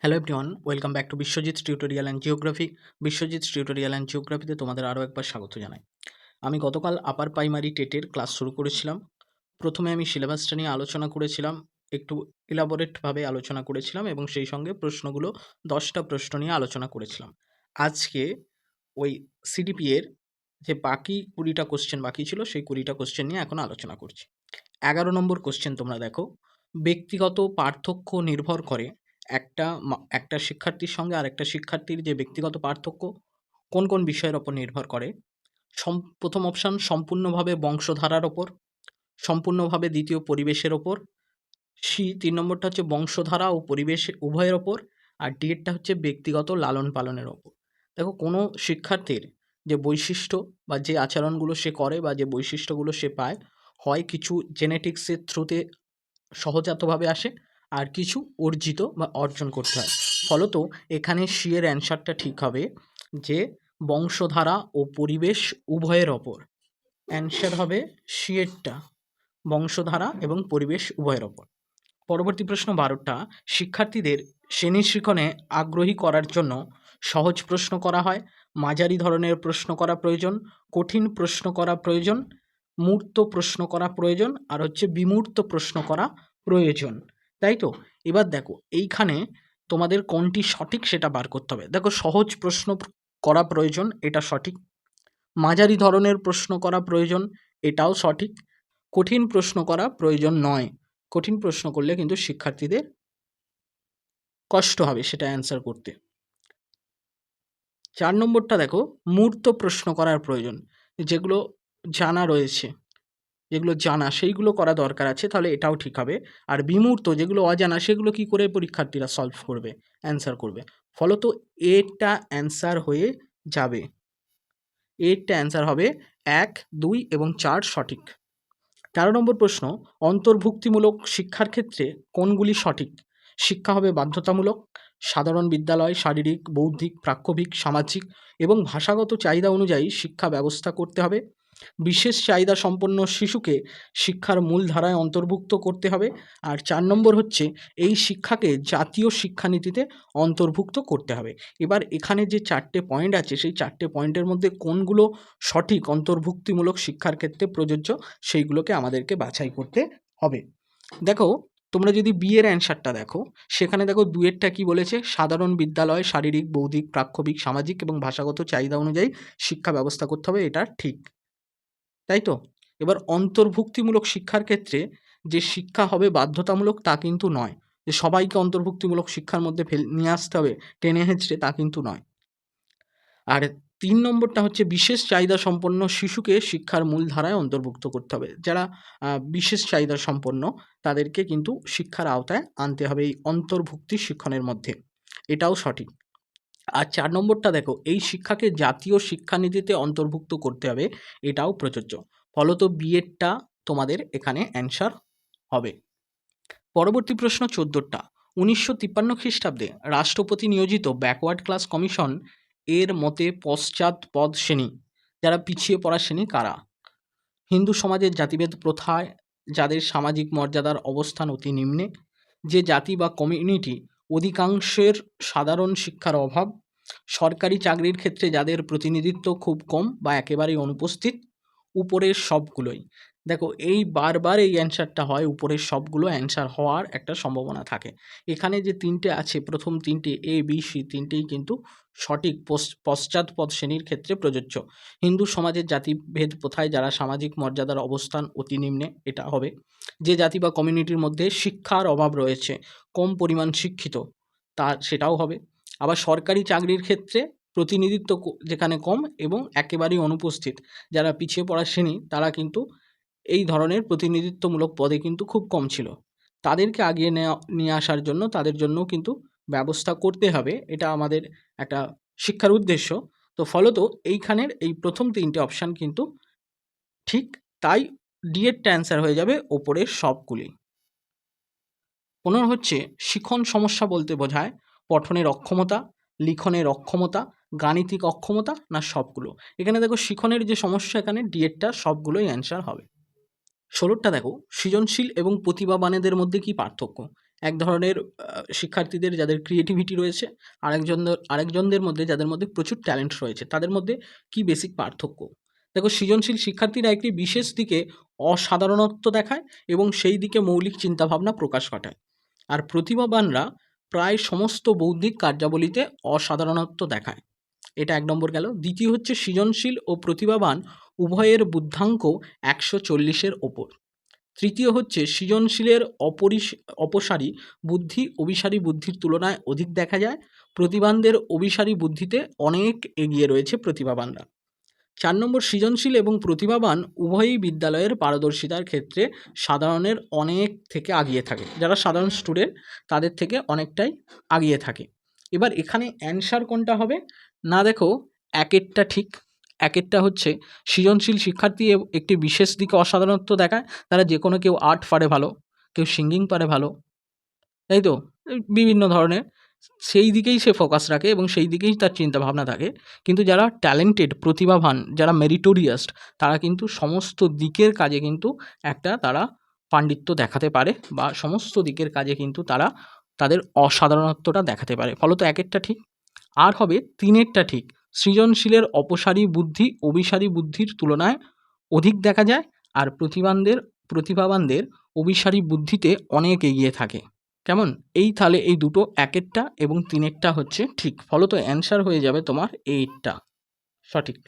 Hello everyone welcome back to Biswajit tutorial and geography Biswajit tutorial and জিওগ্রাফিতে তোমাদের আরও একবার স্বাগত জানাই। আমি গতকাল আপার প্রাইমারি টেটের ক্লাস শুরু করেছিলাম। প্রথমে আমি সিলেবাসটা নিয়ে আলোচনা করেছিলাম, একটু ইলাবোরেটভাবে আলোচনা করেছিলাম এবং সেই সঙ্গে প্রশ্নগুলো দশটা প্রশ্ন নিয়ে আলোচনা করেছিলাম। আজকে ওই সিডিপিএর যে বাকি কুড়িটা কোশ্চেন বাকি ছিল, সেই কুড়িটা কোশ্চেন নিয়ে এখন আলোচনা করছি। এগারো নম্বর কোশ্চেন তোমরা দেখো, ব্যক্তিগত পার্থক্য নির্ভর করে একটা একটা শিক্ষার্থীর সঙ্গে আরেকটা শিক্ষার্থীর যে ব্যক্তিগত পার্থক্য কোন কোন বিষয়ের ওপর নির্ভর করে? সম, প্রথম অপশান সম্পূর্ণভাবে বংশধারার ওপর, সম্পূর্ণভাবে দ্বিতীয় পরিবেশের ওপর, সি, তিন নম্বরটা হচ্ছে বংশধারা ও পরিবেশ উভয়ের ওপর, আর ডি এরটা হচ্ছে ব্যক্তিগত লালন পালনের ওপর। দেখো কোনো শিক্ষার্থীর যে বৈশিষ্ট্য বা যে আচরণগুলো সে করে বা যে বৈশিষ্ট্যগুলো সে পায়, হয় কিছু জেনেটিক্সের থ্রুতে সহজাতভাবে আসে আর কিছু অর্জিত বা অর্জন করতে হয়। ফলত এখানে সি এর অ্যান্সারটা ঠিক হবে যে বংশধারা ও পরিবেশ উভয়ের ওপর। অ্যান্সার হবে সি এরটা বংশধারা এবং পরিবেশ উভয়ের ওপর। পরবর্তী প্রশ্ন বারোটা, শিক্ষার্থীদের শ্রেণি শিক্ষণে আগ্রহী করার জন্য সহজ প্রশ্ন করা হয়, মাঝারি ধরনের প্রশ্ন করা প্রয়োজন, কঠিন প্রশ্ন করা প্রয়োজন, মূর্ত প্রশ্ন করা প্রয়োজন, আর হচ্ছে বিমূর্ত প্রশ্ন করা প্রয়োজন। তাই তো? এবার দেখো, এইখানে তোমাদের কোনটি সঠিক সেটা বার করতে হবে। দেখো, সহজ প্রশ্ন করা প্রয়োজন, এটা সঠিক। মাঝারি ধরনের প্রশ্ন করা প্রয়োজন, এটাও সঠিক। কঠিন প্রশ্ন করা প্রয়োজন নয়। কঠিন প্রশ্ন করলে কিন্তু শিক্ষার্থীদের কষ্ট হবে সেটা অ্যান্সার করতে। চার নম্বরটা দেখো, মূর্ত প্রশ্ন করার প্রয়োজন, যেগুলো জানা রয়েছে। যেগুলো জানা, সেইগুলো করা দরকার আছে, তাহলে এটাও ঠিক হবে। আর বিমূর্ত যেগুলো অজানা, সেগুলো কি করে পরীক্ষার্থীরা সলভ করবে অ্যান্সার করবে? ফলত এটা অ্যান্সার হয়ে যাবে। এরটা অ্যান্সার হবে এক, দুই এবং চার সঠিক। তেরো নম্বর প্রশ্ন, অন্তর্ভুক্তিমূলক শিক্ষার ক্ষেত্রে কোনগুলি সঠিক? শিক্ষা হবে বাধ্যতামূলক, সাধারণ বিদ্যালয়, শারীরিক, বৌদ্ধিক প্রাক্ষবিক সামাজিক এবং ভাষাগত চাহিদা অনুযায়ী শিক্ষা ব্যবস্থা করতে হবে। বিশেষ চাহিদা সম্পন্ন শিশুকে শিক্ষার মূল ধারায় অন্তর্ভুক্ত করতে হবে। আর চার নম্বর হচ্ছে, এই শিক্ষাকে জাতীয় শিক্ষানীতিতে অন্তর্ভুক্ত করতে হবে। এবার এখানে যে চারটে পয়েন্ট আছে, সেই চারটে পয়েন্টের মধ্যে কোনগুলো সঠিক, অন্তর্ভুক্তিমূলক শিক্ষার ক্ষেত্রে প্রযোজ্য, সেইগুলোকে আমাদেরকে বাছাই করতে হবে। দেখো, তোমরা যদি বিয়ের অ্যান্সারটা দেখো, সেখানে দেখো দুয়েরটা কি বলেছে? সাধারণ বিদ্যালয়, শারীরিক, বৌদ্ধিক, প্রাক্ষবিক, সামাজিক এবং ভাষাগত চাহিদা অনুযায়ী শিক্ষা ব্যবস্থা করতে হবে, এটা ঠিক। তাই তো? এবার অন্তর্ভুক্তিমূলক শিক্ষার ক্ষেত্রে যে শিক্ষা হবে বাধ্যতামূলক তা কিন্তু নয়। যে সবাইকে অন্তর্ভুক্তিমূলক শিক্ষার মধ্যে ফেল, নিয়ে আসতে হবে, টেনে হেঁচড়ে তা কিন্তু নয়। আর তিন নম্বরটা হচ্ছে বিশেষ চাহিদা সম্পন্ন শিশুকে শিক্ষার মূল ধারায় অন্তর্ভুক্ত করতে হবে। যারা বিশেষ চাহিদা সম্পন্ন তাদেরকে কিন্তু শিক্ষার আওতায় আনতে হবে এই অন্তর্ভুক্তি শিক্ষণের মধ্যে। এটাও সঠিক। আর চার নম্বরটা দেখো, এই শিক্ষাকে জাতীয় শিক্ষানীতিতে অন্তর্ভুক্ত করতে হবে, এটাও প্রযোজ্য। ফলত বিএডটা তোমাদের এখানে অ্যান্সার হবে। পরবর্তী প্রশ্ন চোদ্দোটা। উনিশশো তিপ্পান্ন খ্রিস্টাব্দে রাষ্ট্রপতি নিয়োজিত ব্যাকওয়ার্ড ক্লাস কমিশন এর মতে পশ্চাৎপদ শ্রেণি, যারা পিছিয়ে পড়া শ্রেণি কারা? হিন্দু সমাজের জাতিভেদ প্রথায়, যাদের সামাজিক মর্যাদার অবস্থান অতি নিম্নে, যে জাতি বা কমিউনিটি অধিকাংশের সাধারণ শিক্ষার অভাব। সরকারি চাকরির ক্ষেত্রে যাদের প্রতিনিধিত্ব খুব কম বা একেবারেই অনুপস্থিত, উপরের সবগুলোই। দেখো, এই বারবার এই অ্যান্সারটা হয়, উপরের সবগুলো অ্যান্সার হওয়ার একটা সম্ভাবনা থাকে। এখানে যে তিনটে আছে, প্রথম তিনটে এ বি সি তিনটেই কিন্তু সঠিক পশ্চাৎপদ শ্রেণির ক্ষেত্রে প্রযোজ্য। হিন্দু সমাজের জাতিভেদ প্রথায় যারা সামাজিক মর্যাদার অবস্থান অতি নিম্নে, এটা হবে। যে জাতি বা কমিউনিটির মধ্যে শিক্ষার অভাব রয়েছে, কম পরিমাণ শিক্ষিত তা সেটাও হবে। আবার সরকারি চাকরির ক্ষেত্রে প্রতিনিধিত্ব যেখানে কম এবং একেবারেই অনুপস্থিত, যারা পিছিয়ে পড়া শ্রেণি, তারা কিন্তু এই ধরনের প্রতিনিধিত্বমূলক পদে কিন্তু খুব কম ছিল। তাদেরকে আগিয়ে নেওয়া নিয়ে আসার জন্য তাদের জন্য কিন্তু ব্যবস্থা করতে হবে, এটা আমাদের একটা শিক্ষার উদ্দেশ্য। তো ফলত এইখানের এই প্রথম তিনটে অপশান কিন্তু ঠিক তাই ডিএডটা অ্যান্সার হয়ে যাবে ওপরের সবগুলি। পনেরো হচ্ছে শিখন সমস্যা বলতে বোঝায়, পঠনের অক্ষমতা, লিখনের অক্ষমতা, গাণিতিক অক্ষমতা না সবগুলো। এখানে দেখো শিখনের যে সমস্যা, এখানে ডিএডটা সবগুলোই অ্যান্সার হবে। ষোলোটা দেখো, সৃজনশীল এবং প্রতিভাবানেদের মধ্যে কি পার্থক্য? এক ধরনের শিক্ষার্থীদের যাদের ক্রিয়েটিভিটি রয়েছে আরেকজনদের আরেকজনদের মধ্যে যাদের মধ্যে প্রচুর ট্যালেন্ট রয়েছে, তাদের মধ্যে কি বেসিক পার্থক্য? দেখো, সৃজনশীল শিক্ষার্থীরা একটি বিশেষ দিকে অসাধারণত্ব দেখায় এবং সেই দিকে মৌলিক চিন্তাভাবনা প্রকাশ ঘটায়। আর প্রতিভাবানরা প্রায় সমস্ত বৌদ্ধিক কার্যাবলীতে অসাধারণত্ব দেখায়। এটা এক নম্বর গেল। দ্বিতীয় হচ্ছে সৃজনশীল ও প্রতিভাবান উভয়ের বুদ্ধাঙ্ক একশো চল্লিশের ওপর। তৃতীয় হচ্ছে সৃজনশীলের অপরিস অপসারী বুদ্ধি, অভিসারী বুদ্ধির তুলনায় অধিক দেখা যায়। প্রতিভানদের অভিসারী বুদ্ধিতে অনেক এগিয়ে রয়েছে প্রতিভাবানরা। চার নম্বর, সৃজনশীল এবং প্রতিভাবান উভয়ই বিদ্যালয়ের পারদর্শিতার ক্ষেত্রে সাধারণের অনেক থেকে আগিয়ে থাকে। যারা সাধারণ স্টুডেন্ট, তাদের থেকে অনেকটাই আগিয়ে থাকে। এবার এখানে অ্যান্সার কোনটা হবে? না দেখো একেরটা ঠিক। একেরটা হচ্ছে সৃজনশীল শিক্ষার্থী একটি বিশেষ দিকে অসাধারণত্ব দেখায়। তারা যে কোনো কেউ আর্ট পারে ভালো, কেউ সিঙ্গিং পারে ভালো, তাই তো? বিভিন্ন ধরনের। সেই দিকেই সে ফোকাস রাখে এবং সেই দিকেই তার চিন্তা ভাবনা থাকে। কিন্তু যারা ট্যালেন্টেড প্রতিভাবান, যারা মেরিটোরিয়াস তারা কিন্তু সমস্ত দিকের কাজে কিন্তু একটা তারা পাণ্ডিত্য দেখাতে পারে বা সমস্ত দিকের কাজে কিন্তু তারা তাদের অসাধারণত্বটা দেখাতে পারে। ফলত একেরটা ঠিক, আর হবে তিনেরটা ঠিক। সৃজনশীলের অপসারী বুদ্ধি, অভিসারী বুদ্ধির তুলনায় অধিক দেখা যায় আর প্রতিভানদের, প্রতিভাবানদের অভিসারী বুদ্ধিতে অনেক এগিয়ে থাকে। কেমন? এই তাহলে এই দুটো একেরটা এবং তিনেরটা হচ্ছে ঠিক। ফলত অ্যান্সার হয়ে যাবে তোমার এইটটা। সঠিক।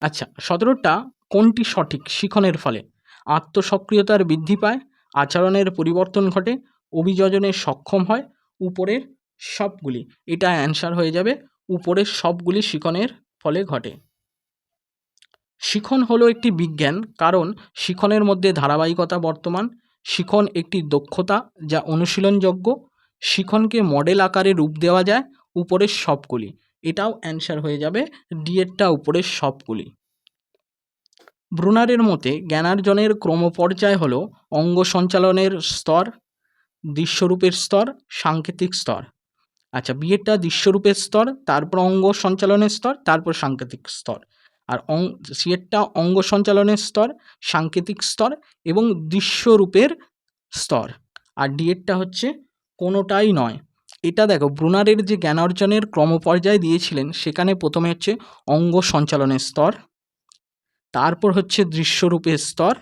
আচ্ছা সতেরোটা কোনটি সঠিক? শিখনের ফলে। আত্মসক্রিয়তার বৃদ্ধি পায়, আচরণের পরিবর্তন ঘটে, অভিযোজনে সক্ষম হয়, উপরের সবগুলি। এটা অ্যান্সার হয়ে যাবে উপরের সবগুলি শিখনের ফলে ঘটে। শিখন হলো একটি বিজ্ঞান, কারণ শিখনের মধ্যে ধারাবাহিকতা বর্তমান, শিখন একটি দক্ষতা যা অনুশীলনযোগ্য, শিখনকে মডেল আকারে রূপ দেওয়া যায় উপরের সবগুলি। এটাও অ্যান্সার হয়ে যাবে ডিএরটা উপরের সবগুলি। ব্রুনারের মতে, জ্ঞানার্জনের ক্রমপর্যায় হলো অঙ্গ সঞ্চালনের স্তর, দৃশ্যরূপের স্তর, সাংকেতিক স্তর। আচ্ছা বিয়েরটা দৃশ্যরূপের স্তর, তারপর অঙ্গ সঞ্চালনের স্তর, তারপর সাংকেতিক স্তর। আর অং সিয়েরটা অঙ্গ সঞ্চালনের স্তর, সাংকেতিক স্তর এবং দৃশ্যরূপের স্তর। আর ডিএরটা হচ্ছে কোনোটাই নয়। এটা দেখো, ব্রুনারের যে জ্ঞান অর্জনের ক্রমপর্যায় দিয়েছিলেন, সেখানে প্রথমে হচ্ছে অঙ্গ সঞ্চালনের স্তর, তারপর হচ্ছে দৃশ্যরূপের স্তর,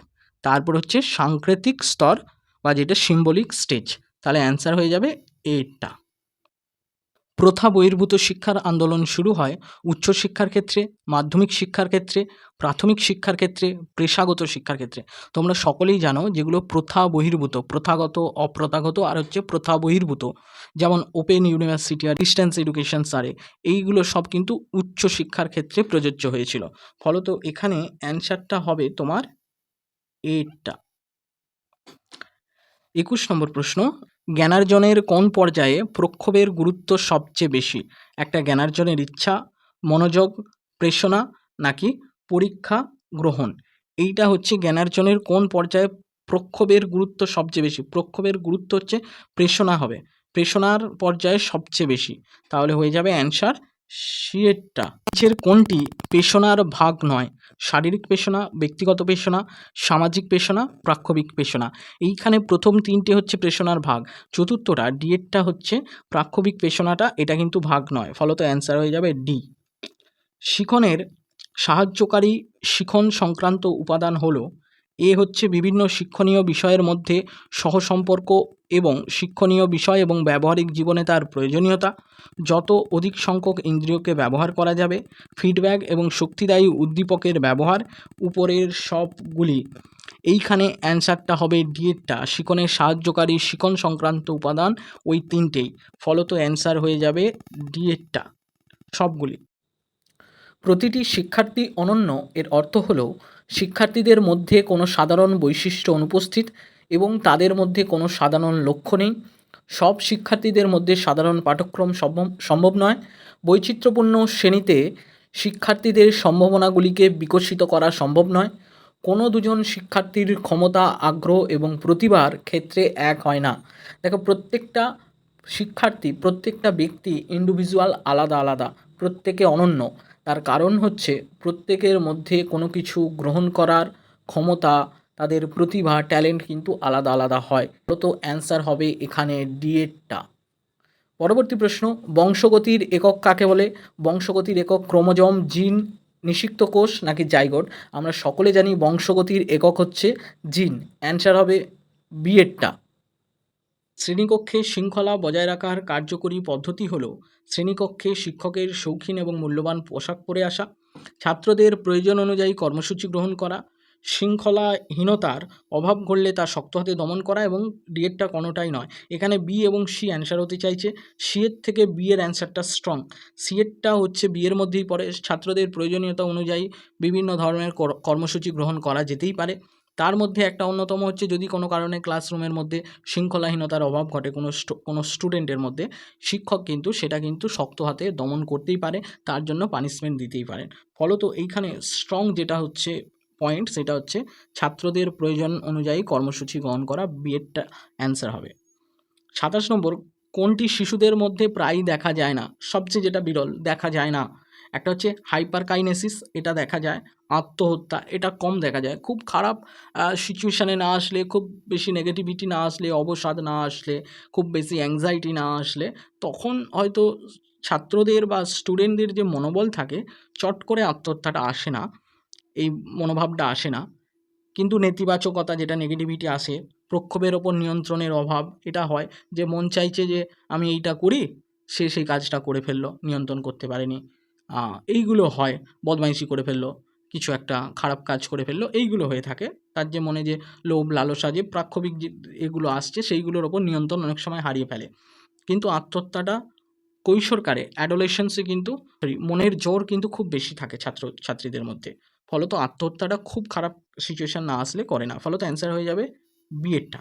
তারপর হচ্ছে সাংকেতিক স্তর বা যেটা সিম্বলিক স্টেজ তাহলে অ্যান্সার হয়ে যাবে এটা প্রথা বহির্ভূত শিক্ষার আন্দোলন শুরু হয় উচ্চশিক্ষার ক্ষেত্রে, মাধ্যমিক শিক্ষার ক্ষেত্রে, প্রাথমিক শিক্ষার ক্ষেত্রে, পেশাগত শিক্ষার ক্ষেত্রে। তোমরা সকলেই জানো যেগুলো প্রথা বহির্ভূত, প্রথাগত, অপ্রথাগত আর হচ্ছে প্রথা বহির্ভূত। যেমন ওপেন ইউনিভার্সিটি আর ডিস্টেন্স এডুকেশন সারে, এইগুলো সব কিন্তু উচ্চশিক্ষার ক্ষেত্রে প্রযোজ্য হয়েছিল। ফলত এখানে অ্যান্সারটা হবে তোমার এটা। একুশ নম্বর প্রশ্ন জ্ঞানার্জনের কোন পর্যায়ে প্রক্ষোভের গুরুত্ব সবচেয়ে বেশি? একটা জ্ঞানার্জনের ইচ্ছা, মনোযোগ, প্রেষণা নাকি পরীক্ষা গ্রহণ? এইটা হচ্ছে জ্ঞানার্জনের কোন পর্যায়ে প্রক্ষোভের গুরুত্ব সবচেয়ে বেশি? প্রক্ষোভের গুরুত্ব হচ্ছে প্রেষণা হবে। প্রেষণার পর্যায়ে সবচেয়ে বেশি। তাহলে হয়ে যাবে অ্যান্সার সিয়েরটা নিচের কোনটি পেশনার ভাগ নয়? শারীরিক পেশনা, ব্যক্তিগত পেশনা, সামাজিক পেশনা, প্রাক্ষবিক পেশনা। এইখানে প্রথম তিনটে হচ্ছে পেশনার ভাগ। চতুর্থটা, ডিএডটা হচ্ছে প্রাক্ষবিক পেশনাটা, এটা কিন্তু ভাগ নয়। ফলত অ্যান্সার হয়ে যাবে ডি। শিখনের সাহায্যকারী শিখন সংক্রান্ত উপাদান হলো এ হচ্ছে বিভিন্ন শিক্ষণীয় বিষয়ের মধ্যে সহসম্পর্ক এবং শিক্ষণীয় বিষয় এবং ব্যবহারিক জীবনে তার প্রয়োজনীয়তা। যত অধিক সংখ্যক ইন্দ্রিয়কে ব্যবহার করা যাবে ফিডব্যাক এবং শক্তিদায়ী উদ্দীপকের ব্যবহার উপরের সবগুলি। এইখানে অ্যান্সারটা হবে ডিএডটা শিকনের সাহায্যকারী শিকন সংক্রান্ত উপাদান ওই তিনটেই। ফলত অ্যান্সার হয়ে যাবে ডিএডটা সবগুলি। প্রতিটি শিক্ষার্থী অনন্য এর অর্থ হলো শিক্ষার্থীদের মধ্যে কোনো সাধারণ বৈশিষ্ট্য অনুপস্থিত এবং তাদের মধ্যে কোনো সাধারণ লক্ষ্য নেই। সব শিক্ষার্থীদের মধ্যে সাধারণ পাঠ্যক্রম সম্ভব সম্ভব নয়। বৈচিত্র্যপূর্ণ শ্রেণীতে শিক্ষার্থীদের সম্ভাবনাগুলিকে বিকশিত করা সম্ভব নয়। কোনো দুজন শিক্ষার্থীর ক্ষমতা, আগ্রহ এবং প্রতিভার ক্ষেত্রে এক হয় না। দেখো, প্রত্যেকটা শিক্ষার্থী, প্রত্যেকটা ব্যক্তি ইন্ডিভিজুয়াল আলাদা আলাদা, প্রত্যেকে অনন্য। তার কারণ হচ্ছে প্রত্যেকের মধ্যে কোনো কিছু গ্রহণ করার ক্ষমতা, তাদের প্রতিভা, ট্যালেন্ট কিন্তু আলাদা আলাদা হয়। তো অ্যান্সার হবে এখানে ডিএডটা। পরবর্তী প্রশ্ন, বংশগতির একক কাকে বলে? বংশগতির একক ক্রোমোজম, জিন, নিষিক্ত কোষ নাকি জাইগোট? আমরা সকলে জানি বংশগতির একক হচ্ছে জিন। অ্যান্সার হবে বিএডটা। শ্রেণীকক্ষে শৃঙ্খলা বজায় রাখার কার্যকরী পদ্ধতি হলো শ্রেণীকক্ষে শিক্ষকের শৌখিন এবং মূল্যবান পোশাক পরে আসা, ছাত্রদের প্রয়োজন অনুযায়ী কর্মসূচি গ্রহণ করা, শৃঙ্খলাহীনতার অভাব ঘটলে তা শক্ত হাতে দমন করা এবং ডিএডটা কোনোটাই নয়। এখানে বি এবং সি অ্যান্সার হতে চাইছে। সি এর থেকে বি এর অ্যান্সারটা স্ট্রং। সি এরটা হচ্ছে বি এর মধ্যেই পড়ে। ছাত্রদের প্রয়োজনীয়তা অনুযায়ী বিভিন্ন ধরনের কর- কর্মসূচি গ্রহণ করা যেতেই পারে। তার মধ্যে একটা অন্যতম হচ্ছে যদি কোনো কারণে ক্লাসরুমের মধ্যে শৃঙ্খলাহীনতার অভাব ঘটে কোনো কোনো স্টুডেন্টের মধ্যে, শিক্ষক কিন্তু সেটা কিন্তু শক্ত হাতে দমন করতেই পারে, তার জন্য পানিশমেন্ট দিতেই পারেন ফলত এইখানে স্ট্রং যেটা হচ্ছে পয়েন্ট সেটা হচ্ছে ছাত্রদের প্রয়োজন অনুযায়ী কর্মসূচি গ্রহণ করা বিএডটা অ্যান্সার হবে। সাতাশ নম্বর, কোনটি শিশুদের মধ্যে প্রায়ই দেখা যায় না? সবচেয়ে যেটা বিরল, দেখা যায় না। একটা হচ্ছে হাইপারকাইনেসিস এটা দেখা যায়। আত্মহত্যা, এটা কম দেখা যায়। খুব খারাপ সিচুয়েশানে না আসলে, খুব বেশি নেগেটিভিটি না আসলে, অবসাদ না আসলে, খুব বেশি অ্যাংজাইটি না আসলে, তখন হয়তো ছাত্রদের বা স্টুডেন্টদের যে মনোবল থাকে, চট করে আত্মহত্যাটা আসে না, এই মনোভাবটা আসে না। কিন্তু নেতিবাচকতা যেটা নেগেটিভিটি আসে, প্রক্ষোভের ওপর নিয়ন্ত্রণের অভাব, এটা হয় যে মন চাইছে যে আমি এইটা করি, সে সেই কাজটা করে ফেলল, নিয়ন্ত্রণ করতে পারেনি। এইগুলো হয়, বদমাইশি করে ফেলল। কিছু একটা খারাপ কাজ করে ফেলল, এইগুলো হয়ে থাকে। তার যে মনে যে লোভ, লালসা, যে প্রাক্ষবিক যে এগুলো আসছে, সেইগুলোর ওপর নিয়ন্ত্রণ অনেক সময় হারিয়ে ফেলে। কিন্তু আত্মহত্যাটা কৈশোরকালে অ্যাডোলেশনসে কিন্তু মনের জোর কিন্তু খুব বেশি থাকে ছাত্র, ছাত্রীদের মধ্যে। ফলত আত্মহত্যাটা খুব খারাপ সিচুয়েশান না আসলে করে না। ফলত অ্যান্সার হয়ে যাবে বিএডটা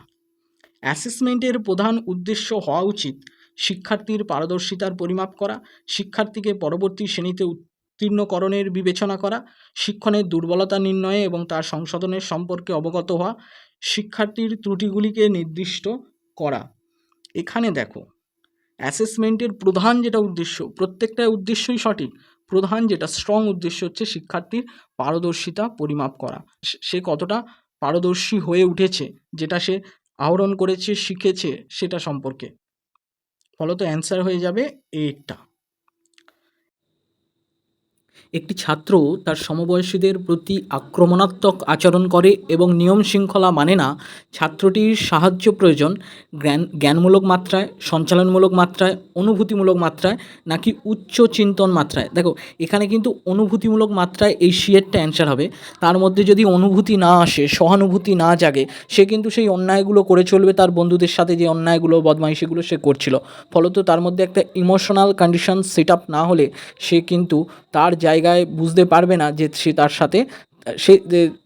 অ্যাসেসমেন্টের প্রধান উদ্দেশ্য হওয়া উচিত শিক্ষার্থীর পারদর্শিতার পরিমাপ করা, শিক্ষার্থীকে পরবর্তী শ্রেণীতে উত্তীর্ণকরণের বিবেচনা করা, শিক্ষণের দুর্বলতা নির্ণয়ে এবং তার সংশোধনের সম্পর্কে অবগত হওয়া, শিক্ষার্থীর ত্রুটিগুলিকে নির্দিষ্ট করা। এখানে দেখো, অ্যাসেসমেন্টের প্রধান যেটা উদ্দেশ্য, প্রত্যেকটা উদ্দেশ্যই সঠিক, প্রধান যেটা স্ট্রং উদ্দেশ্য হচ্ছে শিক্ষার্থীর পারদর্শিতা পরিমাপ করা। সে- কতটা পারদর্শী হয়ে উঠেছে, যেটা সে আহরণ করেছে, শিখেছে, সেটা সম্পর্কে। ফলত অ্যান্সার হয়ে যাবে এইটা একটি ছাত্র তার সমবয়সীদের প্রতি আক্রমণাত্মক আচরণ করে এবং নিয়ম শৃঙ্খলা মানে না, ছাত্রটির সাহায্য প্রয়োজন, জ্ঞান, জ্ঞানমূলক মাত্রায়, সঞ্চালনমূলক মাত্রায়, অনুভূতিমূলক মাত্রায়, নাকি উচ্চ চিন্তন মাত্রায়। দেখো, এখানে কিন্তু অনুভূতিমূলক মাত্রায় এই সিয়েরটা অ্যান্সার হবে। তার মধ্যে যদি অনুভূতি না আসে, সহানুভূতি না জাগে, সে কিন্তু সেই অন্যায়গুলো করে চলবে তার বন্ধুদের সাথে যে অন্যায়গুলো, বদমাইশিগুলো সে করছিল। ফলত তার মধ্যে একটা ইমোশনাল কন্ডিশন সেট আপ না হলে সে কিন্তু তার জায়গায় বুঝতে পারবে না যে সে তার সাথে, সে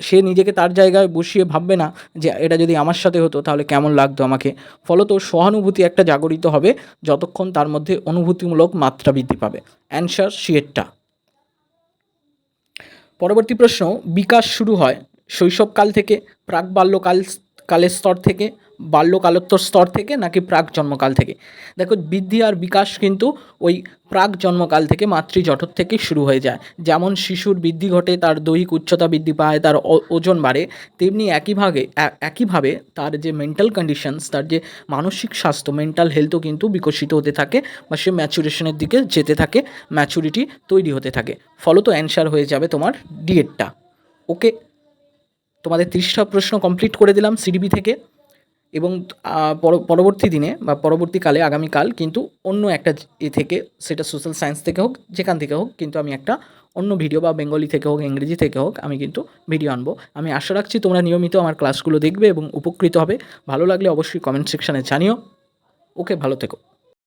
সে নিজেকে তার জায়গায় বসিয়ে ভাববে না যে এটা যদি আমার সাথে হতো তাহলে কেমন লাগতো আমাকে। ফলত সহানুভূতি একটা জাগরিত হবে যতক্ষণ তার মধ্যে অনুভূতিমূলক মাত্রা বৃদ্ধি পাবে। অ্যান্সার সিয়েরটা পরবর্তী প্রশ্ন, বিকাশ শুরু হয় শৈশবকাল থেকে প্রাক বাল্যকাল কালের স্তর থেকে বাল্যকালোত্তর স্তর থেকে নাকি প্রাক জন্মকাল থেকে? দেখো, বৃদ্ধি আর বিকাশ কিন্তু ওই প্রাক জন্মকাল থেকে মাতৃজঠর থেকে শুরু হয়ে যায়। যেমন শিশুর বৃদ্ধি ঘটে, তার দৈহিক উচ্চতা বৃদ্ধি পায়, তার ওজন বাড়ে, তেমনি একইভাবে একইভাবে তার যে মেন্টাল কন্ডিশনস তার যে মানসিক স্বাস্থ্য মেন্টাল হেলথও কিন্তু বিকশিত হতে থাকে বা সে ম্যাচুরেশনের দিকে যেতে থাকে ম্যাচুরিটি তৈরি হতে থাকে। ফলত অ্যান্সার হয়ে যাবে তোমার ডিএডটা ওকে তোমাদের তিরিশটা প্রশ্ন কমপ্লিট করে দিলাম সিডিবি থেকে। এবং পর- পরবর্তী দিনে বা পরবর্তীকালে, আগামীকাল কিন্তু অন্য একটা এ থেকে, সেটা সোশ্যাল সায়েন্স থেকে হোক, যেখান থেকে হোক, কিন্তু আমি একটা অন্য ভিডিও বা বেঙ্গলি থেকে হোক, ইংরেজি থেকে হোক, আমি কিন্তু ভিডিও আনব। আমি আশা রাখছি তোমরা নিয়মিত আমার ক্লাসগুলো দেখবে এবং উপকৃত হবে। ভালো লাগলে অবশ্যই কমেন্ট সেকশানে জানিও। ওকে ভালো থেকো।